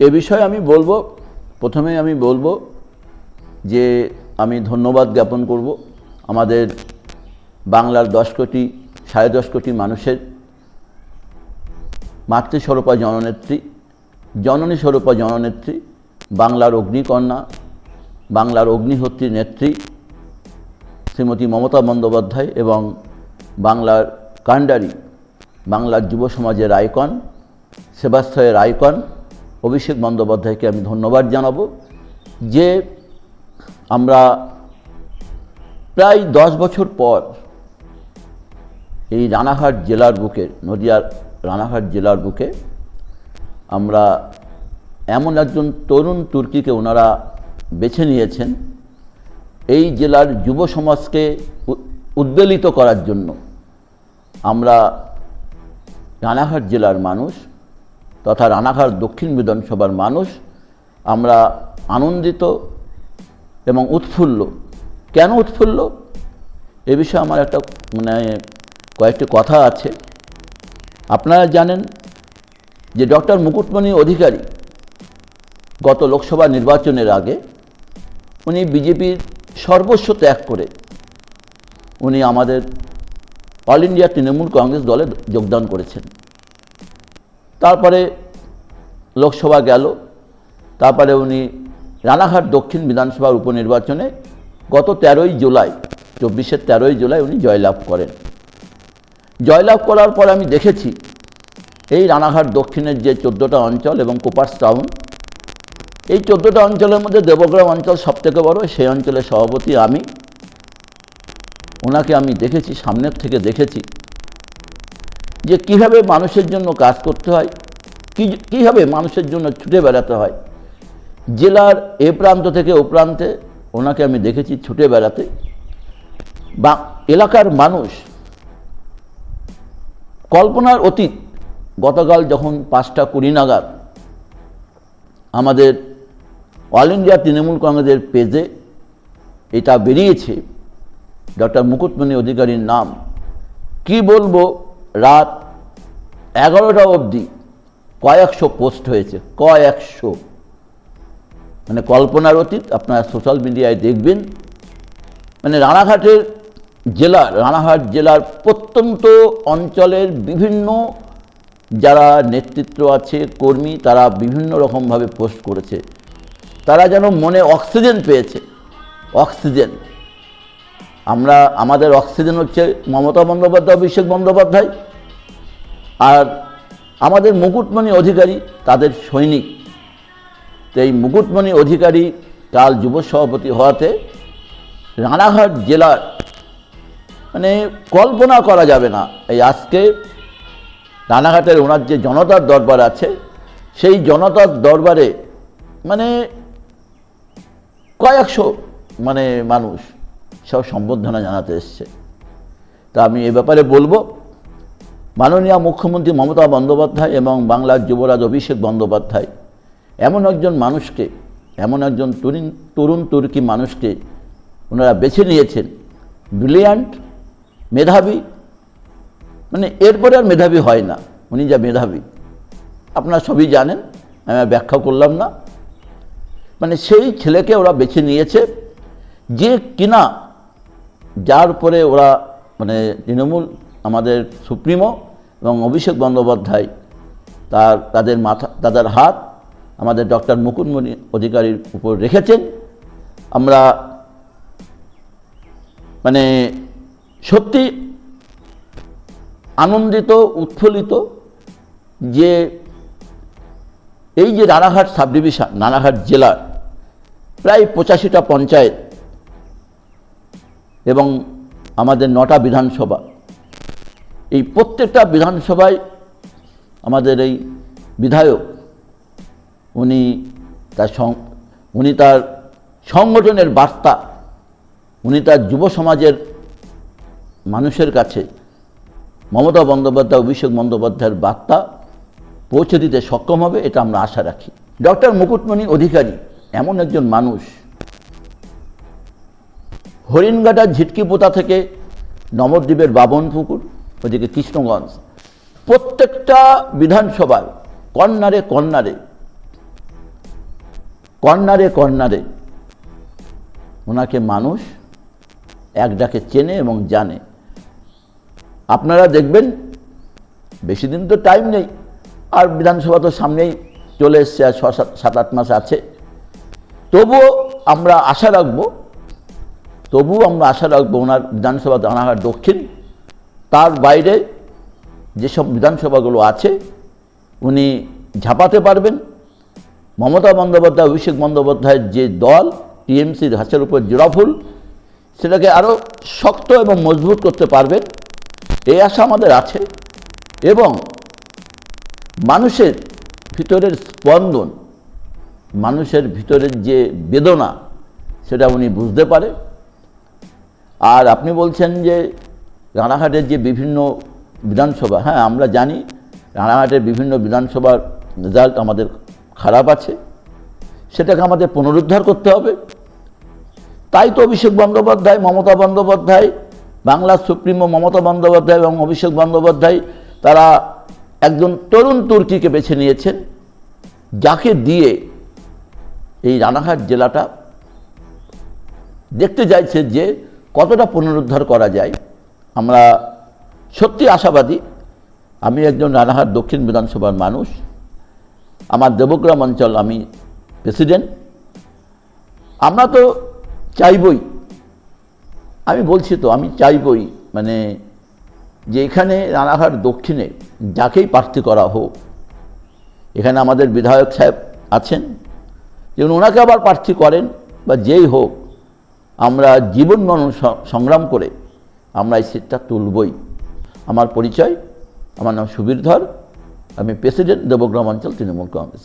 এ বিষয়ে আমি বলব, প্রথমে আমি বলব যে আমি ধন্যবাদ জ্ঞাপন করব আমাদের বাংলার দশ কোটি, সাড়ে দশ কোটি মানুষের মাতৃস্বরূপা জননেত্রী, জননী স্বরূপা জননেত্রী, বাংলার অগ্নিকন্যা, বাংলার অগ্নিহোত্রী নেত্রী শ্রীমতী মমতা বন্দ্যোপাধ্যায় এবং বাংলার কাণ্ডারি, বাংলার যুব সমাজের আইকন, সেবাশ্রয়ের আইকন অভিষেক বন্দ্যোপাধ্যায়কে আমি ধন্যবাদ জানাব যে আমরা প্রায় দশ বছর পর এই রানাঘাট জেলার বুকে, নদিয়ার রানাঘাট জেলার বুকে আমরা এমন একজন তরুণ তুর্কিকে ওনারা বেছে নিয়েছেন এই জেলার যুব সমাজকে উদ্বেলিত করার জন্য। আমরা রানাঘাট জেলার মানুষ তথা রানাঘাট দক্ষিণ বিধানসভার মানুষ আমরা আনন্দিত এবং উৎফুল্ল। কেন উৎফুল্ল? এ বিষয়ে আমার একটা মানে কয়েকটি কথা আছে। আপনারা জানেন যে ডক্টর মুকুটমণি অধিকারী গত লোকসভা নির্বাচনের আগে উনি বিজেপির সর্বস্ব ত্যাগ করে উনি আমাদের অল ইন্ডিয়া তৃণমূল কংগ্রেস দলে যোগদান করেছেন। তারপরে লোকসভা গেল। তারপরে উনি রানাঘাট দক্ষিণ বিধানসভার উপনির্বাচনে গত তেরোই জুলাই, চব্বিশের তেরোই জুলাই উনি জয়লাভ করেন। জয়লাভ করার পর আমি দেখেছি, এই রানাঘাট দক্ষিণের যে চোদ্দোটা অঞ্চল এবং কোপার্স টাউন, এই চোদ্দোটা অঞ্চলের মধ্যে দেবগ্রাম অঞ্চল সবথেকে বড়, সেই অঞ্চলের সভাপতি আমি। ওনাকে আমি দেখেছি, সামনের থেকে দেখেছি। যে কীভাবে মানুষের জন্য কাজ করতে হয় কীভাবে মানুষের জন্য ছুটে বেড়াতে হয়। জেলার এ প্রান্ত থেকে ও প্রান্তে ওনাকে আমি দেখেছি ছুটে বেড়াতে। বা এলাকার মানুষ কল্পনার অতীত, গতকাল যখন পাঁচটা কুড়ি নাগাদ আমাদের অল ইন্ডিয়া তৃণমূল কংগ্রেসের পেজে এটা বেরিয়েছে, ডক্টর মুকুটমণি অধিকারীর নাম, কি বলব? রাত এগারোটা অবধি কয়েকশো পোস্ট হয়েছে, কয়েকশো। মানে কল্পনার অতীত, আপনারা সোশ্যাল মিডিয়ায় দেখবেন। মানে রানাঘাটের জেলার রানাঘাট জেলার প্রত্যন্ত অঞ্চলের বিভিন্ন যারা নেতৃত্ব আছে, কর্মী, তারা বিভিন্ন রকমভাবে পোস্ট করেছে। তারা যেন মনে অক্সিজেন পেয়েছে। অক্সিজেন। আমরা, আমাদের অক্সিজেন হচ্ছে মমতা বন্দ্যোপাধ্যায়, অভিষেক বন্দ্যোপাধ্যায়। আর আমাদের মুকুটমণি অধিকারী তাদের সৈনিক। তো এই মুকুটমণি অধিকারী কাল যুব সভাপতি হওয়াতে রানাঘাট জেলার মানে কল্পনা করা যাবে না। এই আজকে রানাঘাটের ওনার যে জনতার দরবার আছে, সেই জনতার দরবারে মানে কয়েকশো মানে মানুষ সব সম্বর্ধনা জানাতে এসছে। তা আমি এ ব্যাপারে বলব, মাননীয় মুখ্যমন্ত্রী মমতা বন্দ্যোপাধ্যায় এবং বাংলার যুবরাজ অভিষেক বন্দ্যোপাধ্যায় এমন একজন মানুষকে, এমন একজন তরুণ তরুণ তুর্কি মানুষকে ওনারা বেছে নিয়েছেন। ব্রিলিয়ান্ট মেধাবী মানে এরপরে আর মেধাবী হয় না, উনি যা মেধাবী। আপনারা সবই জানেন, আমি ব্যাখ্যা করলাম না। মানে সেই ছেলেকে ওরা বেছে নিয়েছে যে কিনা, যার উপরে ওরা মানে তৃণমূল, আমাদের সুপ্রিমো এবং অভিষেক বন্দ্যোপাধ্যায়, তার, তাদের মাথা, তাদের হাত আমাদের ডক্টর মুকুটমণি অধিকারীর উপর রেখেছেন। আমরা মানে সত্যি আনন্দিত, উৎফুল্লিত যে এই যে রানাঘাট সাব ডিভিশন রানাঘাট জেলার প্রায় পঁচাশিটা পঞ্চায়েত এবং আমাদের নটা বিধানসভা। এই প্রত্যেকটা বিধানসভায় আমাদের এই বিধায়ক, উনি তার উনি তার সংগঠনের বার্তা, উনি তার যুব সমাজের মানুষের কাছে মমতা বন্দ্যোপাধ্যায়, অভিষেক বন্দ্যোপাধ্যায়ের বার্তা পৌঁছে দিতে সক্ষম হবে, এটা আমরা আশা রাখি। ডক্টর মুকুটমণি অধিকারী, এমন একজন মানুষ হরিণঘাটার ঝিটকিপোতা থেকে নবদ্বীপের বাবন পুকুর ওদিকে কৃষ্ণগঞ্জ। প্রত্যেকটা বিধানসভার কর্নারে কর্নারে কর্নারে কর্নারে ওনাকে মানুষ এক ডাকে চেনে এবং জানে। আপনারা দেখবেন, বেশি দিন তো টাইম নেই, আর বিধানসভা তো সামনেই চলে এসছে, আর ছ সাত, আট মাস আছে। তবুও আমরা আশা রাখব তবুও আমরা আশা রাখব ওনার বিধানসভা দানাঘাট দক্ষিণ। তার বাইরে যেসব বিধানসভাগুলো আছে, উনি ঝাঁপাতে পারবেন। মমতা বন্দ্যোপাধ্যায়, অভিষেক বন্দ্যোপাধ্যায়ের যে দল, টিএমসির হাঁচের উপর জোড়াফুল সেটাকে আরও শক্ত এবং মজবুত করতে পারবেন। এই আশা আমাদের আছে এবং মানুষের ভিতরের স্পন্দন, মানুষের ভিতরের যে বেদনা, সেটা উনি বুঝতে পারে। আর আপনি বলছেন যে রানাঘাটের যে বিভিন্ন বিধানসভা হ্যাঁ আমরা জানি রানাঘাটের বিভিন্ন বিধানসভার রেজাল্ট আমাদের খারাপ আছে, সেটাকে আমাদের পুনরুদ্ধার করতে হবে। তাই তো অভিষেক বন্দ্যোপাধ্যায়, মমতা বন্দ্যোপাধ্যায় বাংলার সুপ্রিমো মমতা বন্দ্যোপাধ্যায় এবং অভিষেক বন্দ্যোপাধ্যায়, তারা একজন তরুণ তুর্কিকে বেছে নিয়েছেন, যাকে দিয়ে এই রানাঘাট জেলাটা দেখতে চাইছে যে কতটা পুনরুদ্ধার করা যায়, আমরা সত্যি আশাবাদী। আমি একজন রানাঘাট দক্ষিণ বিধানসভার মানুষ। আমার দেবগ্রাম অঞ্চল আমি প্রেসিডেন্ট। আমরা তো চাইবই, আমি বলছি তো, আমি চাইবই মানে যে এখানে রানাঘাট দক্ষিণে যাকেই প্রার্থী করা হোক, এখানে আমাদের বিধায়ক সাহেব আছেন, যেমন ওনাকে আবার প্রার্থী করেন বা যেই হোক আমরা জীবন মরণ সংগ্রাম করে আমরা এই সিটটা তুলবই। আমার পরিচয়, আমার নাম সুবীর ধর, আমি প্রেসিডেন্ট দেবগ্রাম অঞ্চল তৃণমূল কংগ্রেস।